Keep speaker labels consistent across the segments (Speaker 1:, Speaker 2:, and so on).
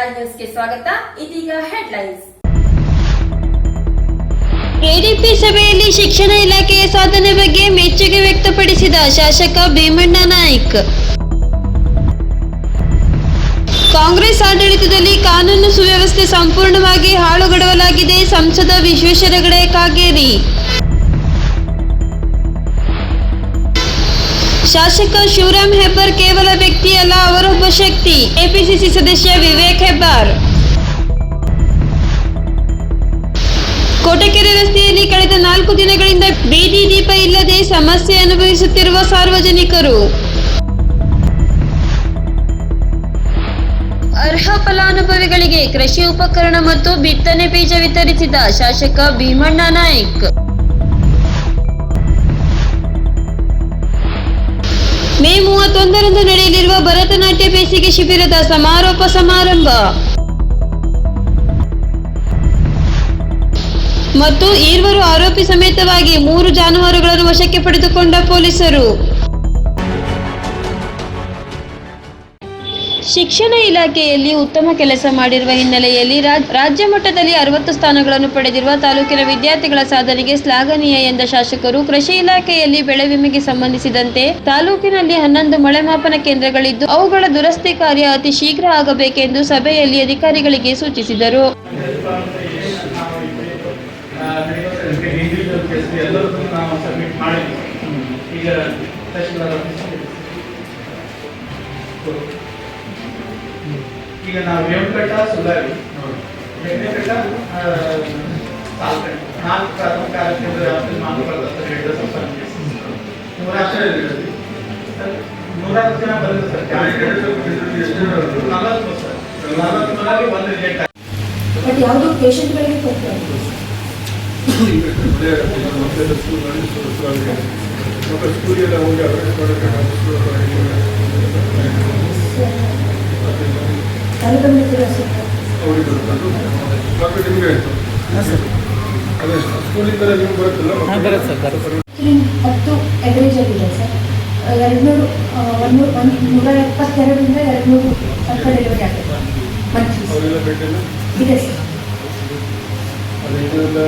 Speaker 1: ಸ್ವಾಗತ. ಇದೀಗ headlines
Speaker 2: KDP ಸಭೆಯಲ್ಲಿ ಶಿಕ್ಷಣ ಇಲಾಖೆಯ ಸಾಧನೆ ಬಗ್ಗೆ ಮೆಚ್ಚುಗೆ ವ್ಯಕ್ತಪಡಿಸಿದ ಶಾಸಕ ಭೀಮಣ್ಣ ನಾಯ್ಕ. ಕಾಂಗ್ರೆಸ್ ಆಡಳಿತದಲ್ಲಿ ಕಾನೂನು ಸುವ್ಯವಸ್ಥೆ ಸಂಪೂರ್ಣವಾಗಿ ಹಾಳುಗಡವಲಾಗಿದೆ ಸಂಸದ ವಿಶ್ವೇಶ್ವರ ಹೆಗಡೆ ಕಾಗೇರಿ. ಶಾಸಕ ಶಿವರಾಮ್ ಹೆಬ್ಬಾರ್ ಕೇವಲ ವ್ಯಕ್ತಿಯಲ್ಲ ಅವರೊಬ್ಬ ಶಕ್ತಿ. ಎಪಿಸಿಸಿ ಸದಸ್ಯ ವಿವೇಕ್ ಹೆಬ್ಬಾರ್. ಕೋಟಕೆರೆ ರಸ್ತೆಯಲ್ಲಿ ಕಳೆದ ನಾಲ್ಕು ದಿನಗಳಿಂದ ಬೀದಿ ದೀಪ ಇಲ್ಲದೆ ಸಮಸ್ಯೆ ಅನುಭವಿಸುತ್ತಿರುವ ಸಾರ್ವಜನಿಕರು. ಅರ್ಹ ಫಲಾನುಭವಿಗಳಿಗೆ ಕೃಷಿ ಉಪಕರಣ ಮತ್ತು ಬಿತ್ತನೆ ಬೀಜ ವಿತರಿಸಿದ ಶಾಸಕ ಭೀಮಣ್ಣ ನಾಯ್ಕ್. ಮೂವತ್ತೊಂದರಂದು ನಡೆಯಲಿರುವ ಭರತನಾಟ್ಯ ಬೇಸಿಗೆ ಶಿಬಿರದ ಸಮಾರೋಪ ಸಮಾರಂಭ. ಮತ್ತು ಈರ್ವರು ಆರೋಪಿ ಸಮೇತವಾಗಿ ಮೂರು ಜಾನುವಾರುಗಳನ್ನು ವಶಕ್ಕೆ ಪಡೆದುಕೊಂಡ ಪೊಲೀಸರು. ಶಿಕ್ಷಣ ಇಲಾಖೆಯಲ್ಲಿ ಉತ್ತಮ ಕೆಲಸ ಮಾಡಿರುವ ಹಿನ್ನೆಲೆಯಲ್ಲಿ ರಾಜ್- ರಾಜ್ಯ ಮಟ್ಟದಲ್ಲಿ ಅರವತ್ತು ಸ್ಥಾನಗಳನ್ನು ಪಡೆದಿರುವ ತಾಲೂಕಿನ ವಿದ್ಯಾರ್ಥಿಗಳ ಸಾಧನೆಗೆ ಶ್ಲಾಘನೀಯ ಎಂದ ಶಾಸಕರು. ಕೃಷಿ ಇಲಾಖೆಯಲ್ಲಿ ಬೆಳೆ ವಿಮೆಗೆ ಸಂಬಂಧಿಸಿದಂತೆ ತಾಲೂಕಿನಲ್ಲಿ ಹನ್ನೊಂದು ಮಳೆ ಮಾಪನ ಕೇಂದ್ರಗಳಿದ್ದು, ಅವುಗಳ ದುರಸ್ತಿ ಕಾರ್ಯ ಅತಿ ಶೀಘ್ರ ಆಗಬೇಕೆಂದು ಸಭೆಯಲ್ಲಿ ಅಧಿಕಾರಿಗಳಿಗೆ ಸೂಚಿಸಿದರು.
Speaker 3: ಈಗ ಈಗ ನಾವು ವೇಮಕಟ್ಟ ಸುಧಾರಿ ವೇಮಕಟ್ಟ ಸಾಲ್ಕಟ್ಟ ನಾಲ್ಕು ಪ್ರಾಥಮಿಕ ಆರೋಗ್ಯ ಕೇಂದ್ರ ವ್ಯಾಪ್ತಿಯಲ್ಲಿ ಮಾತುಕತೆ ಹೇಳಿದ ಸಂಪರ್ಕ ನೂರ ನೂರ ಜನ ಬಂದಿದೆ ಸರ್ ನಲವತ್ತು ಸರ್ ನಲವತ್ತರಲ್ಲಿ ಒಂದು ರಿಜೆಕ್ಟ್
Speaker 4: ಬಟ್ ಯಾವುದು ಪೇಷಂಟ್ಗಳಿಗೆ ಕೊಡ್ತಾರೆ
Speaker 5: ಸ್ಕೂಲಿಗೆಲ್ಲ ಹೋಗಿ ಅಭ್ಯಾಸ
Speaker 4: ಅಲ್ಲಿ ಬಂದಿದ್ದೀರಾ ಸರ್
Speaker 5: ಅವರಿಗೆ ನಿಮಗೆ ಆಯಿತು ಅದೇ ಸ್ಕೂಲಿಂದ ನಿಮ್ಗೆ ಬರುತ್ತಲ್ಲ
Speaker 4: ಆ್ಯಕ್ಚುಲಿ ಹತ್ತು ಎವರೇಜಲ್ಲಿದೆ ಸರ್ ಎರಡು ನೂರು ಒಂದು ಒಂದು ನೂರ ಎಪ್ಪತ್ತೆರಡರಿಂದ ಎರಡು ನೂರು ತನಕ ಡೆಲಿವರಿ ಆಗುತ್ತೆ ಮಂತ್ಲಿ
Speaker 5: ಅವರೆಲ್ಲ ಭೇಟಿಲ್ಲ
Speaker 4: ಇದೆ ಸರ್
Speaker 5: ಅದು ಇದೆಲ್ಲ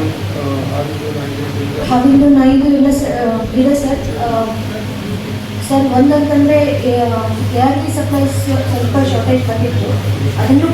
Speaker 5: ಆರು ಐದು
Speaker 4: ಹಾವಿಂದು ನಾಯಿದು ಎಲ್ಲ ಸ- ಆ, ಇದೆ ಸರ್ ಆ, ಸರ್ ಒಂದಂತಂದರೆ ಟಿ ಸಪ್ಲೈಸ್ ಸ್ವಲ್ಪ ಶಾರ್ಟೇಜ್ ಬಂದಿತ್ತು ಅದನ್ನು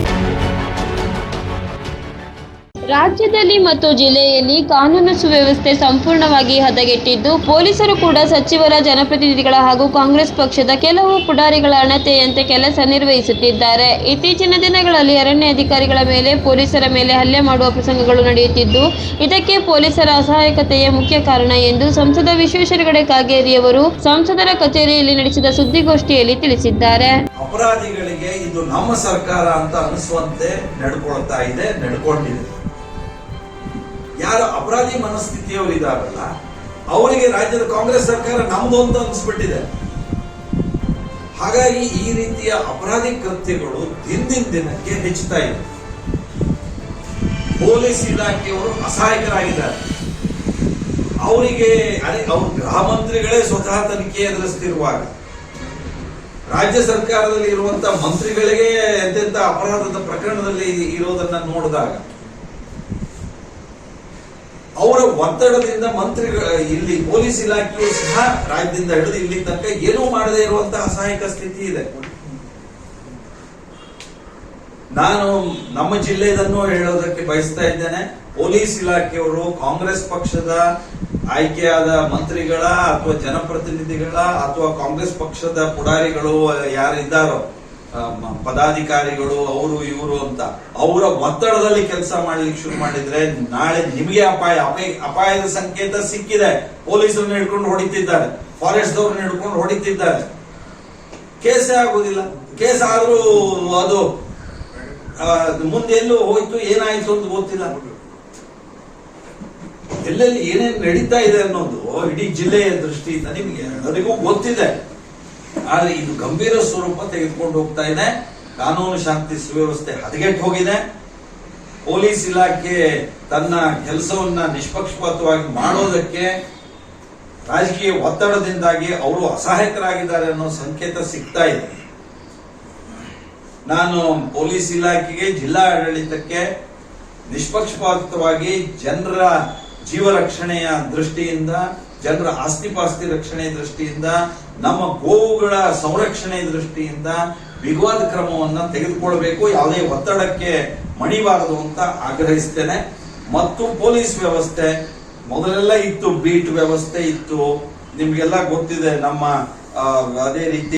Speaker 2: ರಾಜ್ಯದಲ್ಲಿ ಮತ್ತು ಜಿಲ್ಲೆಯಲ್ಲಿ ಕಾನೂನು ಸುವ್ಯವಸ್ಥೆ ಸಂಪೂರ್ಣವಾಗಿ ಹದಗೆಟ್ಟಿದ್ದು, ಪೊಲೀಸರು ಕೂಡ ಸಚಿವರ ಜನಪ್ರತಿನಿಧಿಗಳ ಹಾಗೂ ಕಾಂಗ್ರೆಸ್ ಪಕ್ಷದ ಕೆಲವು ಪುಡಾರಿಗಳ ಅಣತೆಯಂತೆ ಕೆಲಸ ನಿರ್ವಹಿಸುತ್ತಿದ್ದಾರೆ. ಇತ್ತೀಚಿನ ದಿನಗಳಲ್ಲಿ ಅರಣ್ಯ ಅಧಿಕಾರಿಗಳ ಮೇಲೆ ಪೊಲೀಸರ ಮೇಲೆ ಹಲ್ಲೆ ಮಾಡುವ ಪ್ರಸಂಗಗಳು ನಡೆಯುತ್ತಿದ್ದು, ಇದಕ್ಕೆ ಪೊಲೀಸರ ಅಸಹಾಯಕತೆಯೇ ಮುಖ್ಯ ಕಾರಣ ಎಂದು ಸಂಸದ ವಿಶ್ವೇಶ್ವರಗಡೆ ಕಾಗೇರಿಯವರು ಸಂಸದರ ಕಚೇರಿಯಲ್ಲಿ ನಡೆಸಿದ ಸುದ್ದಿಗೋಷ್ಠಿಯಲ್ಲಿ ತಿಳಿಸಿದ್ದಾರೆ.
Speaker 6: ಅಪರಾಧಿಗಳಿಗೆ ಇದು ನಮ್ಮ ಸರ್ಕಾರ ಅಂತ ಅನಿಸುವಂತೆ ನಡ್ಕೊಳ್ತಾ ಇದೆ, ನಡ್ಕೊಂಡಿದೆ. ಯಾರು ಅಪರಾಧಿ ಮನಸ್ಥಿತಿಯವರು ಇದಾರಲ್ಲ ಅವರಿಗೆ ರಾಜ್ಯದ ಕಾಂಗ್ರೆಸ್ ಸರ್ಕಾರ ನಮ್ದು ಅಂತ ಅನಿಸ್ಬಿಟ್ಟಿದೆ. ಹಾಗಾಗಿ ಈ ರೀತಿಯ ಅಪರಾಧಿ ಕೃತ್ಯಗಳು ದಿನದಿನ ದಿನಕ್ಕೆ ಹೆಚ್ಚುತ್ತಾ ಇದೆ. ಪೊಲೀಸ್ ಇಲಾಖೆಯವರು ಅಸಹಾಯಕರಾಗಿದ್ದಾರೆ. ಅವರಿಗೆ, ಅದೇ, ಅವ್ರ ಗೃಹ ಮಂತ್ರಿಗಳೇ ಸ್ವತಃ ತನಿಖೆ ಎದುರಿಸ್ತಿರುವಾಗ, ರಾಜ್ಯ ಸರ್ಕಾರದಲ್ಲಿ ಇರುವಂತ ಮಂತ್ರಿಗಳಿಗೆ ಎಂತೆಂತ ಅಪರಾಧದ ಪ್ರಕರಣದಲ್ಲಿ ಇರೋದನ್ನ ನೋಡಿದಾಗ ಅವರ ಒತ್ತಡದಿಂದ ಮಂತ್ರಿಗಳ ಇಲ್ಲಿ ಪೊಲೀಸ್ ಇಲಾಖೆಯು ಸಹ ರಾಜ್ಯದಿಂದ ಹಿಡಿದು ಇಲ್ಲಿ ತನಕ ಏನೂ ಮಾಡದೇ ಇರುವಂತಹ ಅಸಹಾಯಕ ಸ್ಥಿತಿ ಇದೆ. ನಾನು ನಮ್ಮ ಜಿಲ್ಲೆದನ್ನು ಹೇಳೋದಕ್ಕೆ ಬಯಸ್ತಾ ಇದ್ದೇನೆ. ಪೊಲೀಸ್ ಇಲಾಖೆಯವರು ಕಾಂಗ್ರೆಸ್ ಪಕ್ಷದ ಆಯ್ಕೆಯಾದ ಮಂತ್ರಿಗಳ ಅಥವಾ ಜನಪ್ರತಿನಿಧಿಗಳ ಅಥವಾ ಕಾಂಗ್ರೆಸ್ ಪಕ್ಷದ ಪುಡಾರಿಗಳು ಯಾರಿದ್ದಾರೋ ಪದಾಧಿಕಾರಿಗಳು, ಅವರು, ಇವರು ಅಂತ ಅವರ ಒತ್ತಡದಲ್ಲಿ ಕೆಲಸ ಮಾಡ್ಲಿಕ್ಕೆ ಶುರು ಮಾಡಿದ್ರೆ ನಾಳೆ ನಿಮಗೆ ಅಪಾಯ ಅಪಾಯ ಅಪಾಯದ ಸಂಕೇತ ಸಿಕ್ಕಿದೆ. ಪೊಲೀಸರನ್ನ ಹಿಡ್ಕೊಂಡು ಹೊಡಿತಿದ್ದಾರೆ. ಫಾರೆಸ್ಟ್ ದವ್ರನ್ನ ಹಿಡ್ಕೊಂಡು ಹೊಡಿತಿದ್ದಾರೆ. ಕೇಸೇ ಆಗುದಿಲ್ಲ. ಕೇಸ್ ಆದ್ರೂ ಅದು ಮುಂದೆ ಎಲ್ಲೂ ಹೋಯ್ತು, ಏನಾಯ್ತು ಅಂತ ಗೊತ್ತಿಲ್ಲ. ಎಲ್ಲೆಲ್ಲಿ ಏನೇನ್ ನಡೀತಾ ಇದೆ ಅನ್ನೋದು ಇಡೀ ಜಿಲ್ಲೆಯ ದೃಷ್ಟಿಯಿಂದ ನಿಮಗೆ ಎಲ್ಲರಿಗೂ ಗೊತ್ತಿದೆ. ಆದ್ರೆ ಇದು ಗಂಭೀರ ಸ್ವರೂಪ ತೆಗೆದುಕೊಂಡು ಹೋಗ್ತಾ ಇದೆ. ಕಾನೂನು ಶಾಂತಿ ಸುವ್ಯವಸ್ಥೆ ಹದಗೆಟ್ಟು ಹೋಗಿದೆ. ಪೊಲೀಸ್ ಇಲಾಖೆ ತನ್ನ ಕೆಲಸವನ್ನ ನಿಷ್ಪಕ್ಷಪಾತವಾಗಿ ಮಾಡೋದಕ್ಕೆ ರಾಜಕೀಯ ಒತ್ತಡದಿಂದಾಗಿ ಅವರು ಅಸಹಾಯಕರಾಗಿದ್ದಾರೆ ಅನ್ನೋ ಸಂಕೇತ ಸಿಗ್ತಾ ಇದೆ. ನಾನು ಪೊಲೀಸ್ ಇಲಾಖೆಗೆ ಜಿಲ್ಲಾ ಆಡಳಿತಕ್ಕೆ ನಿಷ್ಪಕ್ಷಪಾತವಾಗಿ ಜನರ ಜೀವ ರಕ್ಷಣೆಯ ದೃಷ್ಟಿಯಿಂದ ಜನರ ಆಸ್ತಿ ಪಾಸ್ತಿ ರಕ್ಷಣೆ ದೃಷ್ಟಿಯಿಂದ, ನಮ್ಮ ಗೋವುಗಳ ಸಂರಕ್ಷಣೆ ದೃಷ್ಟಿಯಿಂದ ವಿವಾದ ಕ್ರಮವನ್ನು ತೆಗೆದುಕೊಳ್ಬೇಕು, ಯಾವುದೇ ಒತ್ತಡಕ್ಕೆ ಮಣಿಬಾರದು ಅಂತ ಆಗ್ರಹಿಸ್ತೇನೆ. ಮತ್ತು ಪೊಲೀಸ್ ವ್ಯವಸ್ಥೆ, ಮೊದಲೆಲ್ಲ ಇತ್ತು, ಬೀಟ್ ವ್ಯವಸ್ಥೆ ಇತ್ತು. ನಿಮ್ಗೆಲ್ಲ ಗೊತ್ತಿದೆ ನಮ್ಮ ಅದೇ ರೀತಿ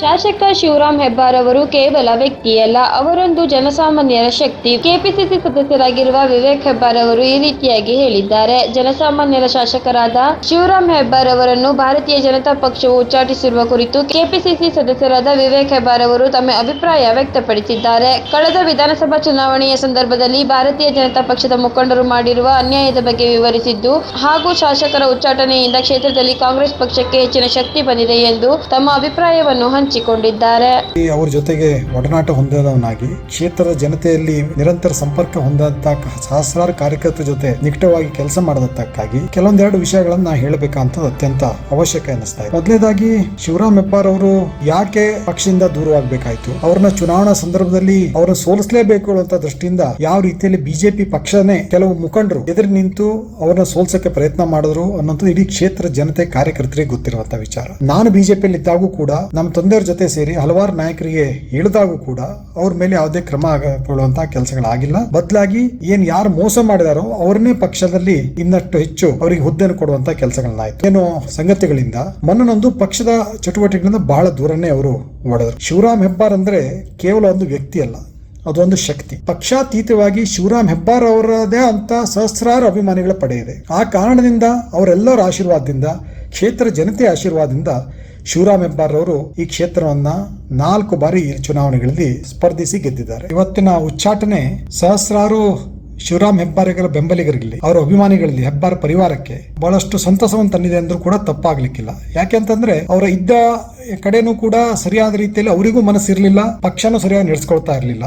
Speaker 2: ಶಾಸಕ ಶಿವರಾಮ್ ಹೆಬ್ಬಾರ್ ಅವರು ಕೇವಲ ವ್ಯಕ್ತಿಯಲ್ಲ, ಅವರೊಂದು ಜನಸಾಮಾನ್ಯರ ಶಕ್ತಿ. ಕೆಪಿಸಿಸಿ ಸದಸ್ಯರಾಗಿರುವ ವಿವೇಕ್ ಹೆಬ್ಬಾರ್ ಅವರು ಈ ರೀತಿಯಾಗಿ ಹೇಳಿದ್ದಾರೆ. ಜನಸಾಮಾನ್ಯರ ಶಾಸಕರಾದ ಶಿವರಾಮ್ ಹೆಬ್ಬಾರ್ ಅವರನ್ನು ಭಾರತೀಯ ಜನತಾ ಪಕ್ಷವು ಉಚ್ಚಾಟಿಸಿರುವ ಕುರಿತು ಕೆಪಿಸಿಸಿ ಸದಸ್ಯರಾದ ವಿವೇಕ್ ಹೆಬ್ಬಾರ್ ಅವರು ತಮ್ಮ ಅಭಿಪ್ರಾಯ ವ್ಯಕ್ತಪಡಿಸಿದ್ದಾರೆ. ಕಳೆದ ವಿಧಾನಸಭಾ ಚುನಾವಣೆಯ ಸಂದರ್ಭದಲ್ಲಿ ಭಾರತೀಯ ಜನತಾ ಪಕ್ಷದ ಮುಖಂಡರು ಮಾಡಿರುವ ಅನ್ಯಾಯದ ಬಗ್ಗೆ ವಿವರಿಸಿದ್ದು, ಹಾಗೂ ಶಾಸಕರ ಉಚ್ಚಾಟನೆಯಿಂದ ಕ್ಷೇತ್ರದಲ್ಲಿ ಕಾಂಗ್ರೆಸ್ ಪಕ್ಷಕ್ಕೆ ಹೆಚ್ಚಿನ ಶಕ್ತಿ ಬಂದಿದೆ ಎಂದು ತಮ್ಮ ಅಭಿಪ್ರಾಯವನ್ನು ಹಂಚಿಕೊಂಡಿದ್ದಾರೆ.
Speaker 7: ಅವರ ಜೊತೆಗೆ ಒಡನಾಟ ಹೊಂದಿದವನಾಗಿ ಕ್ಷೇತ್ರದ ಜನತೆಯಲ್ಲಿ ನಿರಂತರ ಸಂಪರ್ಕ ಹೊಂದಂತ ಸಹಸ್ರಾರು ಕಾರ್ಯಕರ್ತರ ಜೊತೆ ನಿಕಟವಾಗಿ ಕೆಲಸ ಮಾಡದಕ್ಕಾಗಿ ಕೆಲವೊಂದೆರಡು ವಿಷಯಗಳನ್ನ ಹೇಳಬೇಕಂತ ಅತ್ಯಂತ ಅವಶ್ಯಕ ಅನಿಸ್ತಾ ಇದೆ. ಮೊದಲನೇದಾಗಿ ಶಿವರಾಮ್ ಹೆಬ್ಬಾರ್ ಅವರು ಯಾಕೆ ಪಕ್ಷದಿಂದ ದೂರವಾಗಬೇಕಾಯ್ತು? ಅವ್ರನ್ನ ಚುನಾವಣಾ ಸಂದರ್ಭದಲ್ಲಿ ಅವ್ರನ್ನ ಸೋಲಿಸಲೇಬೇಕು ಅಂತ ದೃಷ್ಟಿಯಿಂದ ಯಾವ ರೀತಿಯಲ್ಲಿ ಬಿಜೆಪಿ ಪಕ್ಷನೇ ಕೆಲವು ಮುಖಂಡರು ಎದುರು ನಿಂತು ಅವ್ರನ್ನ ಸೋಲ್ಸಕ್ಕೆ ಪ್ರಯತ್ನ ಮಾಡಿದ್ರು ಅನ್ನೋದು ಇಡೀ ಕ್ಷೇತ್ರ ಜನತೆ ಕಾರ್ಯಕರ್ತರಿಗೆ ಗೊತ್ತಿರುವಂತ ವಿಚಾರ. ನಾನು ಬಿಜೆಪಿಯಲ್ಲಿ ಇದ್ದಾಗೂ ಕೂಡ ನಮ್ಮ ತಂದೆಯವ್ರ ಜೊತೆ ಸೇರಿ ಹಲವಾರು ನಾಯಕರಿಗೆ ಹೇಳಿದಾಗೂ ಕೂಡ ಅವ್ರ ಮೇಲೆ ಯಾವುದೇ ಕ್ರಮ ಕೊಳ್ಳುವಂತಹ ಕೆಲಸಗಳಾಗಿಲ್ಲ. ಬದಲಾಗಿ ಏನ್ ಯಾರು ಮೋಸ ಮಾಡಿದಾರೋ ಅವ್ರನ್ನೇ ಪಕ್ಷದಲ್ಲಿ ಇನ್ನಷ್ಟು ಹೆಚ್ಚು ಅವರಿಗೆ ಹುದ್ದೆಯನ್ನು ಕೊಡುವಂತ ಕೆಲಸಗಳನ್ನಾಯ್ತು. ಏನು ಸಂಗತಿಗಳಿಂದ ಮೊನ್ನೊಂದು ಪಕ್ಷದ ಚಟುವಟಿಕೆಗಳಿಂದ ಬಹಳ ದೂರನೇ ಅವರು ಓಡಿದ್ರು ಶಿವರಾಮ್ ಹೆಬ್ಬಾರ್ ಅಂದ್ರೆ ಕೇವಲ ಒಂದು ವ್ಯಕ್ತಿ ಅಲ್ಲ ಅದೊಂದು ಶಕ್ತಿ. ಪಕ್ಷಾತೀತವಾಗಿ ಶಿವರಾಮ್ ಹೆಬ್ಬಾರ್ ಅವರದೇ ಅಂತ ಸಹಸ್ರಾರು ಅಭಿಮಾನಿಗಳ ಪಡೆಯಿದೆ ಆ ಕಾರಣದಿಂದ ಅವರೆಲ್ಲರ ಆಶೀರ್ವಾದದಿಂದ, ಕ್ಷೇತ್ರ ಜನತೆಯ ಆಶೀರ್ವಾದದಿಂದ ಶಿವರಾಮ್ ಹೆಬ್ಬಾರ್ ಅವರು ಈ ಕ್ಷೇತ್ರವನ್ನ ನಾಲ್ಕು ಬಾರಿ ಚುನಾವಣೆಗಳಲ್ಲಿ ಸ್ಪರ್ಧಿಸಿ ಗೆದ್ದಿದ್ದಾರೆ. ಇವತ್ತಿನ ಉಚ್ಚಾಟನೆ ಸಹಸ್ರಾರು ಶಿವರಾಮ್ ಹೆಬ್ಬಾರಿಗರ ಬೆಂಬಲಿಗರಲ್ಲಿ, ಅವರ ಅಭಿಮಾನಿಗಳಲ್ಲಿ, ಹೆಬ್ಬಾರ್ ಪರಿವಾರಕ್ಕೆ ಬಹಳಷ್ಟು ಸಂತಸವನ್ನು ತಂದಿದೆ ಅಂದ್ರೂ ಕೂಡ ತಪ್ಪಾಗ್ಲಿಕ್ಕಿಲ್ಲ. ಯಾಕೆಂತಂದ್ರೆ ಅವರ ಇದ್ದ ಕಡೆನೂ ಕೂಡ ಸರಿಯಾದ ರೀತಿಯಲ್ಲಿ ಅವರಿಗೂ ಮನಸ್ಸಿರಲಿಲ್ಲ, ಪಕ್ಷನೂ ಸರಿಯಾಗಿ ನಡೆಸ್ಕೊಳ್ತಾ ಇರಲಿಲ್ಲ.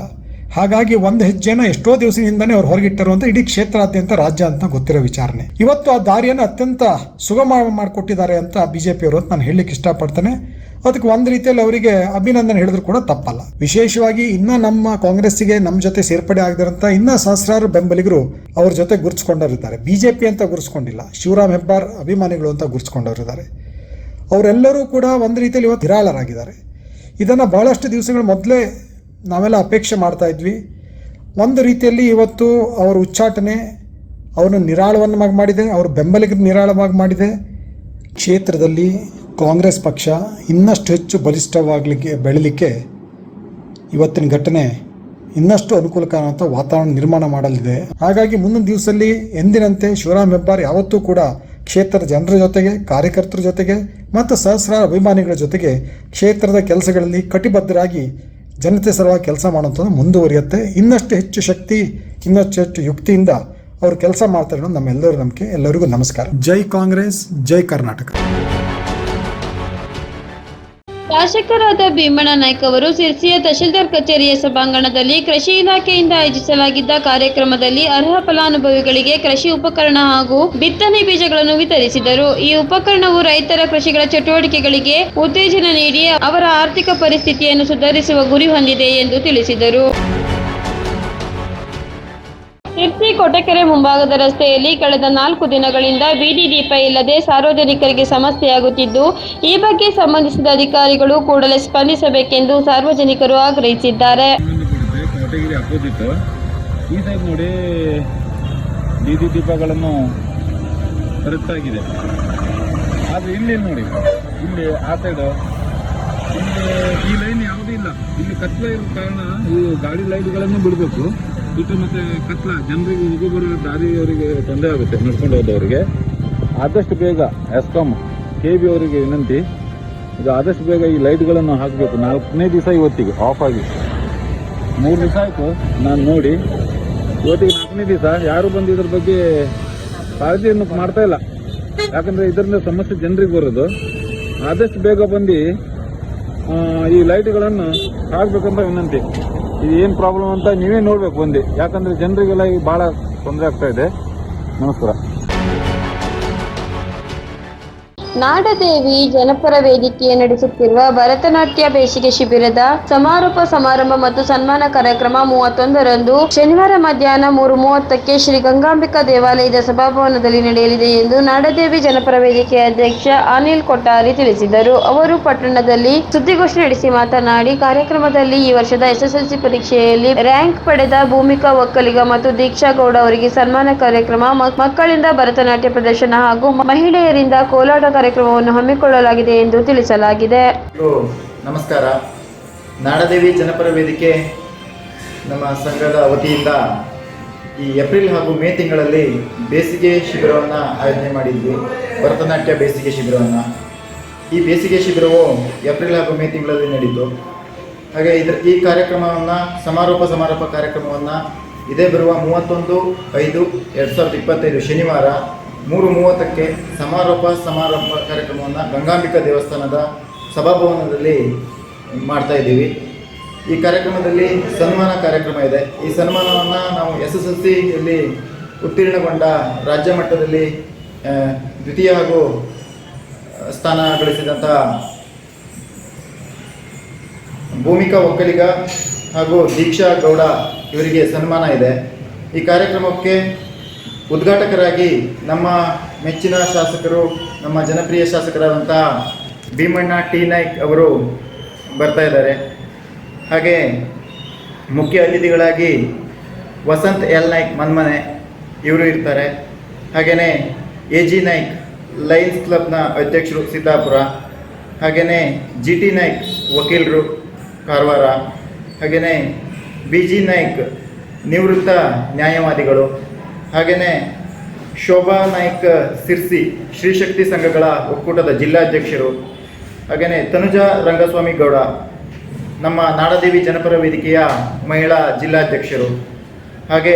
Speaker 7: ಹಾಗಾಗಿ ಒಂದು ಹೆಜ್ಜೆನ ಎಷ್ಟೋ ದಿವಸದಿಂದನೇ ಅವ್ರು ಹೊರಗಿಟ್ಟರು ಅಂತ ಇಡೀ ಕ್ಷೇತ್ರಾದ್ಯಂತ ರಾಜ್ಯ ಅಂತ ಗೊತ್ತಿರೋ ವಿಚಾರಣೆ. ಇವತ್ತು ಆ ದಾರಿಯನ್ನು ಅತ್ಯಂತ ಸುಗಮ ಮಾಡಿಕೊಟ್ಟಿದ್ದಾರೆ ಅಂತ ಬಿಜೆಪಿಯವರು ಅಂತ ನಾನು ಹೇಳಲಿಕ್ಕೆ ಇಷ್ಟಪಡ್ತೇನೆ. ಅದಕ್ಕೆ ಒಂದು ರೀತಿಯಲ್ಲಿ ಅವರಿಗೆ ಅಭಿನಂದನೆ ಹೇಳಿದ್ರು ಕೂಡ ತಪ್ಪಲ್ಲ. ವಿಶೇಷವಾಗಿ ಇನ್ನ ನಮ್ಮ ಕಾಂಗ್ರೆಸ್ಸಿಗೆ ನಮ್ಮ ಜೊತೆ ಸೇರ್ಪಡೆ ಆಗದಿರಂತ ಇನ್ನೂ ಸಹಸ್ರಾರು ಬೆಂಬಲಿಗರು ಅವ್ರ ಜೊತೆ ಗುರುತಿಸ್ಕೊಂಡವರಿದ್ದಾರೆ ಬಿಜೆಪಿ ಅಂತ ಗುರುಸ್ಕೊಂಡಿಲ್ಲ. ಶಿವರಾಮ್ ಹೆಬ್ಬಾರ್ ಅಭಿಮಾನಿಗಳು ಅಂತ ಗುರುತಿಸ್ಕೊಂಡವರಿದ್ದಾರೆ ಅವರೆಲ್ಲರೂ ಕೂಡ ಒಂದು ರೀತಿಯಲ್ಲಿ ಇವತ್ತು ಹಿರಾಳರಾಗಿದ್ದಾರೆ ಇದನ್ನು ಬಹಳಷ್ಟು ದಿವಸಗಳ ಮೊದಲೇ ನಾವೆಲ್ಲ ಅಪೇಕ್ಷೆ ಮಾಡ್ತಾ ಇದ್ವಿ. ಒಂದು ರೀತಿಯಲ್ಲಿ ಇವತ್ತು ಅವರ ಉಚ್ಚಾಟನೆ ಅವನು ನಿರಾಳವನ್ನಾಗಿ ಮಾಡಿದೆ, ಅವ್ರ ಬೆಂಬಲಿಗರು ನಿರಾಳವಾಗಿ ಮಾಡಿದೆ. ಕ್ಷೇತ್ರದಲ್ಲಿ ಕಾಂಗ್ರೆಸ್ ಪಕ್ಷ ಇನ್ನಷ್ಟು ಹೆಚ್ಚು ಬಲಿಷ್ಠವಾಗಲಿಕ್ಕೆ, ಬೆಳಲಿಕ್ಕೆ ಇವತ್ತಿನ ಘಟನೆ ಇನ್ನಷ್ಟು ಅನುಕೂಲಕರ ವಾತಾವರಣ ನಿರ್ಮಾಣ ಮಾಡಲಿದೆ. ಹಾಗಾಗಿ ಮುಂದಿನ ದಿವಸದಲ್ಲಿ ಎಂದಿನಂತೆ ಶಿವರಾಮ್ ಹೆಬ್ಬಾರ್ ಯಾವತ್ತೂ ಕೂಡ ಕ್ಷೇತ್ರದ ಜನರ ಜೊತೆಗೆ, ಕಾರ್ಯಕರ್ತರ ಜೊತೆಗೆ ಮತ್ತು ಸಹಸ್ರಾರು ಅಭಿಮಾನಿಗಳ ಜೊತೆಗೆ ಕ್ಷೇತ್ರದ ಕೆಲಸಗಳಲ್ಲಿ ಕಟಿಬದ್ಧರಾಗಿ ಜನತೆ ಸಲುವಾಗಿ ಕೆಲಸ ಮಾಡುವಂಥದ್ದು ಮುಂದುವರಿಯುತ್ತೆ. ಇನ್ನಷ್ಟು ಹೆಚ್ಚು ಶಕ್ತಿ, ಇನ್ನಷ್ಟು ಹೆಚ್ಚು ಯುಕ್ತಿಯಿಂದ ಅವರು ಕೆಲಸ ಮಾಡ್ತಾರೆ ನಮ್ಮೆಲ್ಲರ ನಂಬಿಕೆ. ಎಲ್ಲರಿಗೂ ನಮಸ್ಕಾರ. ಜೈ ಕಾಂಗ್ರೆಸ್, ಜೈ ಕರ್ನಾಟಕ.
Speaker 2: ಶಾಸಕರಾದ ಭೀಮಣ್ಣ ನಾಯ್ಕ ಅವರು ಸಿರ್ಸಿಯ ತಹಶೀಲ್ದಾರ್ ಕಚೇರಿಯ ಸಭಾಂಗಣದಲ್ಲಿ ಕೃಷಿ ಇಲಾಖೆಯಿಂದ ಆಯೋಜಿಸಲಾಗಿದ್ದ ಕಾರ್ಯಕ್ರಮದಲ್ಲಿ ಅರ್ಹ ಫಲಾನುಭವಿಗಳಿಗೆ ಕೃಷಿ ಉಪಕರಣ ಹಾಗೂ ಬಿತ್ತನೆ ಬೀಜಗಳನ್ನು ವಿತರಿಸಿದರು. ಈ ಉಪಕರಣವು ರೈತರ ಕೃಷಿಗಳ ಚಟುವಟಿಕೆಗಳಿಗೆ ಉತ್ತೇಜನ ನೀಡಿ ಅವರ ಆರ್ಥಿಕ ಪರಿಸ್ಥಿತಿಯನ್ನು ಸುಧಾರಿಸುವ ಗುರಿ ಹೊಂದಿದೆ ಎಂದು ತಿಳಿಸಿದರು. ಕೊಟಕೆರೆ ಮುಂಭಾಗದ ರಸ್ತೆಯಲ್ಲಿ ಕಳೆದ ನಾಲ್ಕು ದಿನಗಳಿಂದ ಬೀದಿ ದೀಪ ಇಲ್ಲದೆ ಸಾರ್ವಜನಿಕರಿಗೆ ಸಮಸ್ಯೆಯಾಗುತ್ತಿದ್ದು, ಈ ಬಗ್ಗೆ ಸಂಬಂಧಿಸಿದ ಅಧಿಕಾರಿಗಳು ಕೂಡಲೇ ಸ್ಪಂದಿಸಬೇಕೆಂದು ಸಾರ್ವಜನಿಕರು ಆಗ್ರಹಿಸಿದ್ದಾರೆ.
Speaker 8: ಈ ಬೀದಿ ದೀಪಗಳನ್ನು ಕರೆಕ್ಟಾಗಿದೆ ಆದರೆ ಇಲ್ಲಿ ನೋಡಿ, ಇಲ್ಲಿ ಆ ಸೈಡು ಇಲ್ಲಿ ಈ ಲೈನ್ ಯಾವುದೂ ಇಲ್ಲ. ಇಲ್ಲಿ ಕತ್ತಲ ಇರೋ ಕಾರಣ ಈ ಗಾಡಿ ಲೈಟ್ಗಳನ್ನು ಬಿಡಬೇಕು. ಇಟ್ಟು ಮತ್ತೆ ಕತ್ಲ, ಜನರಿಗೆ ಹೋಗೋ ಬರೋ ದಾರಿಯವರಿಗೆ ತೊಂದರೆ ಆಗುತ್ತೆ ನಡ್ಕೊಂಡು ಹೋದವರಿಗೆ. ಆದಷ್ಟು ಬೇಗ ಎಸ್ಕಾಮ್ ಕೆ ಬಿ ಅವರಿಗೆ ವಿನಂತಿ. ಇದು ಆದಷ್ಟು ಬೇಗ ಈ ಲೈಟ್ಗಳನ್ನು ಹಾಕಬೇಕು. ನಾಲ್ಕನೇ ದಿವಸ ಇವತ್ತಿಗೆ ಆಫ್ ಆಗಿ. ಮೂರು ದಿವಸ ಆಯಿತು, ನಾನು ನೋಡಿ. ಇವತ್ತಿಗೆ ನಾಲ್ಕನೇ ದಿವಸ, ಯಾರು ಬಂದು ಇದ್ರ ಬಗ್ಗೆ ಕಾಳಜಿಯನ್ನು ಮಾಡ್ತಾ ಇಲ್ಲ. ಯಾಕಂದ್ರೆ ಇದರಿಂದ ಸಮಸ್ಯೆ ಜನರಿಗೆ ಬರೋದು. ಆದಷ್ಟು ಬೇಗ ಬಂದು ಈ ಲೈಟ್ಗಳನ್ನು ಹಾಕ್ಬೇಕಂತ ವಿನಂತಿ. ಇದು ಏನು ಪ್ರಾಬ್ಲಮ್ ಅಂತ ನೀವೇ ನೋಡ್ಬೇಕು ಬಂದು. ಯಾಕಂದ್ರೆ ಜನರಿಗೆಲ್ಲ ಈಗ ಭಾಳ ತೊಂದರೆ ಆಗ್ತಾ ಇದೆ. ನಮಸ್ಕಾರ.
Speaker 2: ನಾಡದೇವಿ ಜನಪರ ವೇದಿಕೆಯ ನಡೆಸುತ್ತಿರುವ ಭರತನಾಟ್ಯ ಬೇಸಿಗೆ ಶಿಬಿರದ ಸಮಾರೋಪ ಸಮಾರಂಭ ಮತ್ತು ಸನ್ಮಾನ ಕಾರ್ಯಕ್ರಮ ಮೂವತ್ತೊಂದರಂದು ಶನಿವಾರ ಮಧ್ಯಾಹ್ನ ಮೂರು ಮೂವತ್ತಕ್ಕೆ ಶ್ರೀ ಗಂಗಾಂಬಿಕಾ ದೇವಾಲಯದ ಸಭಾಭವನದಲ್ಲಿ ನಡೆಯಲಿದೆ ಎಂದು ನಾಡದೇವಿ ಜನಪರ ವೇದಿಕೆ ಅಧ್ಯಕ್ಷ ಅನಿಲ್ ಕೊಟ್ಟಾರಿ ತಿಳಿಸಿದರು. ಅವರು ಪಟ್ಟಣದಲ್ಲಿ ಸುದ್ದಿಗೋಷ್ಠಿ ನಡೆಸಿ ಮಾತನಾಡಿ, ಕಾರ್ಯಕ್ರಮದಲ್ಲಿ ಈ ವರ್ಷದ ಎಸ್ಎಸ್ಎಲ್ಸಿ ಪರೀಕ್ಷೆಯಲ್ಲಿ ರ್ಯಾಂಕ್ ಪಡೆದ ಭೂಮಿಕಾ ಒಕ್ಕಲಿಗ ಮತ್ತು ದೀಕ್ಷಾ ಗೌಡ ಅವರಿಗೆ ಸನ್ಮಾನ ಕಾರ್ಯಕ್ರಮ ಮಕ್ಕಳಿಂದ ಭರತನಾಟ್ಯ ಪ್ರದರ್ಶನ ಹಾಗೂ ಮಹಿಳೆಯರಿಂದ ಕೋಲಾಟ ಕಾರ್ಯಕ್ರಮವನ್ನು ಹಮ್ಮಿಕೊಳ್ಳಲಾಗಿದೆ ಎಂದು ತಿಳಿಸಲಾಗಿದೆ.
Speaker 9: ನಮಸ್ಕಾರ. ನಾಡದೇವಿ ಜನಪರ ವೇದಿಕೆ ನಮ್ಮ ಸಂಘದ ವತಿಯಿಂದ ಈ ಏಪ್ರಿಲ್ ಹಾಗೂ ಮೇ ತಿಂಗಳಲ್ಲಿ ಬೇಸಿಗೆ ಶಿಬಿರವನ್ನು ಆಯೋಜನೆ ಮಾಡಿದ್ವಿ. ಭರತನಾಟ್ಯ ಬೇಸಿಗೆ ಶಿಬಿರವನ್ನು. ಈ ಬೇಸಿಗೆ ಶಿಬಿರವು ಏಪ್ರಿಲ್ ಹಾಗೂ ಮೇ ತಿಂಗಳಲ್ಲಿ ನಡೀತು. ಹಾಗೆ ಇದರ ಈ ಕಾರ್ಯಕ್ರಮವನ್ನು, ಸಮಾರೋಪ ಸಮಾರೋಪ ಕಾರ್ಯಕ್ರಮವನ್ನು ಇದೇ ಬರುವ ಮೂವತ್ತೊಂದು, ಐದು, ಎರಡು ಸಾವಿರದ ಇಪ್ಪತ್ತೈದು ಶನಿವಾರ ಮೂರು ಮೂವತ್ತಕ್ಕೆ ಸಮಾರೋಪ ಸಮಾರೋಪ ಕಾರ್ಯಕ್ರಮವನ್ನು ಗಂಗಾಂಬಿಕಾ ದೇವಸ್ಥಾನದ ಸಭಾಭವನದಲ್ಲಿ ಮಾಡ್ತಾ ಇದ್ದೀವಿ. ಈ ಕಾರ್ಯಕ್ರಮದಲ್ಲಿ ಸನ್ಮಾನ ಕಾರ್ಯಕ್ರಮ ಇದೆ. ಈ ಸನ್ಮಾನವನ್ನು ನಾವು ಎಸ್ ಎಸ್ ಎಲ್ ಸಿಯಲ್ಲಿ ಉತ್ತೀರ್ಣಗೊಂಡ ರಾಜ್ಯ ಮಟ್ಟದಲ್ಲಿ ದ್ವಿತೀಯ ಹಾಗೂ ಸ್ಥಾನ ಗಳಿಸಿದಂಥ ಭೂಮಿಕಾ ಒಕ್ಕಲಿಗ ಹಾಗೂ ದೀಕ್ಷಾ ಗೌಡ ಇವರಿಗೆ ಸನ್ಮಾನ ಇದೆ. ಈ ಕಾರ್ಯಕ್ರಮಕ್ಕೆ ಉದ್ಘಾಟಕರಾಗಿ ನಮ್ಮ ಮೆಚ್ಚಿನ ಶಾಸಕರು, ನಮ್ಮ ಜನಪ್ರಿಯ ಶಾಸಕರಾದಂಥ ಭೀಮಣ್ಣ ಟಿ. ನಾಯ್ಕ್ ಅವರು ಬರ್ತಾ ಇದ್ದಾರೆ. ಹಾಗೆ ಮುಖ್ಯ ಅತಿಥಿಗಳಾಗಿ ವಸಂತ್ ಎಲ್. ನಾಯ್ಕ್ ಮನ್ಮನೆ ಇವರು ಇರ್ತಾರೆ. ಹಾಗೆಯೇ ಎ ಜಿ ನಾಯ್ಕ್ ಲಯನ್ಸ್ ಕ್ಲಬ್ನ ಅಧ್ಯಕ್ಷರು ಸಿದ್ದಾಪುರ ಹಾಗೆಯೇ ಜಿ ಟಿ ನಾಯ್ಕ್ ವಕೀಲರು ಕಾರವಾರ. ಹಾಗೆಯೇ ಬಿ ಜಿ ನಾಯ್ಕ್ ನಿವೃತ್ತ ನ್ಯಾಯವಾದಿಗಳು. ಹಾಗೆಯೇ ಶೋಭಾ ನಾಯ್ಕ ಸಿರ್ಸಿ ಶ್ರೀಶಕ್ತಿ ಸಂಘಗಳ ಒಕ್ಕೂಟದ ಜಿಲ್ಲಾಧ್ಯಕ್ಷರು ಹಾಗೆಯೇ ತನುಜಾ ರಂಗಸ್ವಾಮಿ ಗೌಡ, ನಮ್ಮ ನಾಡದೇವಿ ಜನಪರ ವೇದಿಕೆಯ ಮಹಿಳಾ ಜಿಲ್ಲಾಧ್ಯಕ್ಷರು, ಹಾಗೆ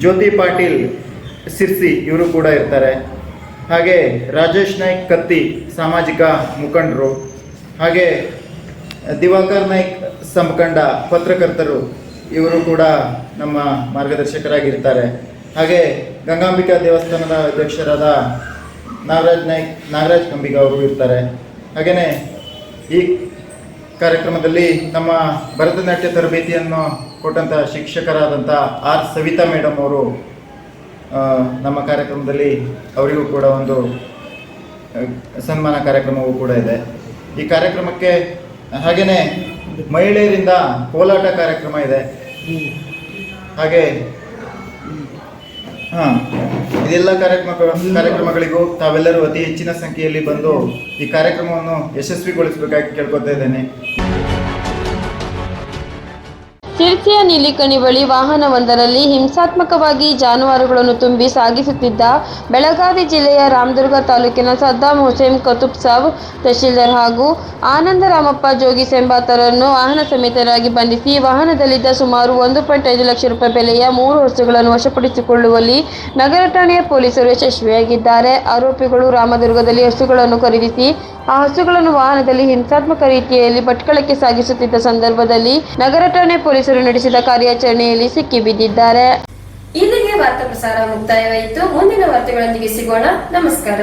Speaker 9: ಜ್ಯೋತಿ ಪಾಟೀಲ್ ಸಿರ್ಸಿ ಇವರು ಕೂಡ ಇರ್ತಾರೆ. ಹಾಗೆ ರಾಜೇಶ್ ನಾಯ್ಕ್ ಕತ್ತಿ ಸಾಮಾಜಿಕ ಮುಖಂಡರು, ಹಾಗೆ ದಿವಾಕರ್ ನಾಯ್ಕ್ ಸಂಕಂಡ ಪತ್ರಕರ್ತರು ಇವರು ಕೂಡ ನಮ್ಮ ಮಾರ್ಗದರ್ಶಕರಾಗಿರ್ತಾರೆ. ಹಾಗೆ ಗಂಗಾಂಬಿಕಾ ದೇವಸ್ಥಾನದ ಅಧ್ಯಕ್ಷರಾದ ನಾಗರಾಜ್ ನಾಯ್ಕ್, ನಾಗರಾಜ್ ಕಂಬಿಗ ಅವರು ಇರ್ತಾರೆ. ಹಾಗೆಯೇ ಈ ಕಾರ್ಯಕ್ರಮದಲ್ಲಿ ನಮ್ಮ ಭರತನಾಟ್ಯ ತರಬೇತಿಯನ್ನು ಕೊಟ್ಟಂಥ ಶಿಕ್ಷಕರಾದಂಥ ಆರ್ ಸವಿತಾ ಮೇಡಮ್ ಅವರು ನಮ್ಮ ಕಾರ್ಯಕ್ರಮದಲ್ಲಿ ಅವರಿಗೂ ಕೂಡ ಒಂದು ಸನ್ಮಾನ ಕಾರ್ಯಕ್ರಮವೂ ಕೂಡ ಇದೆ. ಈ ಕಾರ್ಯಕ್ರಮಕ್ಕೆ ಹಾಗೆಯೇ ಮಹಿಳೆಯರಿಂದ ಕೋಲಾಟ ಕಾರ್ಯಕ್ರಮ ಇದೆ. ಹಾಗೆ, ಹಾ, ಇದೆಲ್ಲ ಕಾರ್ಯಕ್ರಮ, ಕಾರ್ಯಕ್ರಮಗಳಿಗೂ ತಾವೆಲ್ಲರೂ ಅತಿ ಹೆಚ್ಚಿನ ಸಂಖ್ಯೆಯಲ್ಲಿ ಬಂದು ಈ ಕಾರ್ಯಕ್ರಮವನ್ನು ಯಶಸ್ವಿಗೊಳಿಸಬೇಕಾಗಿ ಕೇಳ್ಕೊತಾ ಇದ್ದೇನೆ.
Speaker 2: ಸಿರ್ಸಿಯ ನೀಲಿಕಣಿ ಬಳಿ ವಾಹನವೊಂದರಲ್ಲಿ ಹಿಂಸಾತ್ಮಕವಾಗಿ ಜಾನುವಾರುಗಳನ್ನು ತುಂಬಿ ಸಾಗಿಸುತ್ತಿದ್ದ ಬೆಳಗಾವಿ ಜಿಲ್ಲೆಯ ರಾಮದುರ್ಗ ತಾಲೂಕಿನ ಸದ್ದಾಂ ಹುಸೇನ್ ಕತುಬ್ ಸಾಬ್ ತಹಶೀಲ್ದಾರ್ ಹಾಗೂ ಆನಂದರಾಮಪ್ಪ ಜೋಗಿಸ್ ಎಂಬಾತರನ್ನು ವಾಹನ ಸಮೇತರಾಗಿ ಬಂಧಿಸಿ ವಾಹನದಲ್ಲಿದ್ದ ಸುಮಾರು ಒಂದು ಪಾಯಿಂಟ್ ಐದು ಲಕ್ಷ ರೂಪಾಯಿ ಬೆಲೆಯ ಮೂರು ವಸ್ತುಗಳನ್ನು ವಶಪಡಿಸಿಕೊಳ್ಳುವಲ್ಲಿ ನಗರ ಠಾಣೆಯ ಪೊಲೀಸರು ಯಶಸ್ವಿಯಾಗಿದ್ದಾರೆ. ಆರೋಪಿಗಳು ರಾಮದುರ್ಗದಲ್ಲಿ ಹಸುಗಳನ್ನು ಖರೀದಿಸಿ, ಆ ಹಸುಗಳನ್ನು ವಾಹನದಲ್ಲಿ ಹಿಂಸಾತ್ಮಕ ರೀತಿಯಲ್ಲಿ ಭಟ್ಕಳಕ್ಕೆ ಸಾಗಿಸುತ್ತಿದ್ದ ಸಂದರ್ಭದಲ್ಲಿ ನಗರ ಠಾಣೆ ಪೊಲೀಸರು ನಡೆಸಿದ ಕಾರ್ಯಾಚರಣೆಯಲ್ಲಿ ಸಿಕ್ಕಿಬಿದ್ದಿದ್ದಾರೆ
Speaker 1: ಇಲ್ಲಿಗೆ ವಾರ್ತಾ ಪ್ರಸಾರ ಮುಕ್ತಾಯವಾಯಿತು. ಮುಂದಿನ ವಾರ್ತೆಗಳೊಂದಿಗೆ ಸಿಗೋಣ. ನಮಸ್ಕಾರ.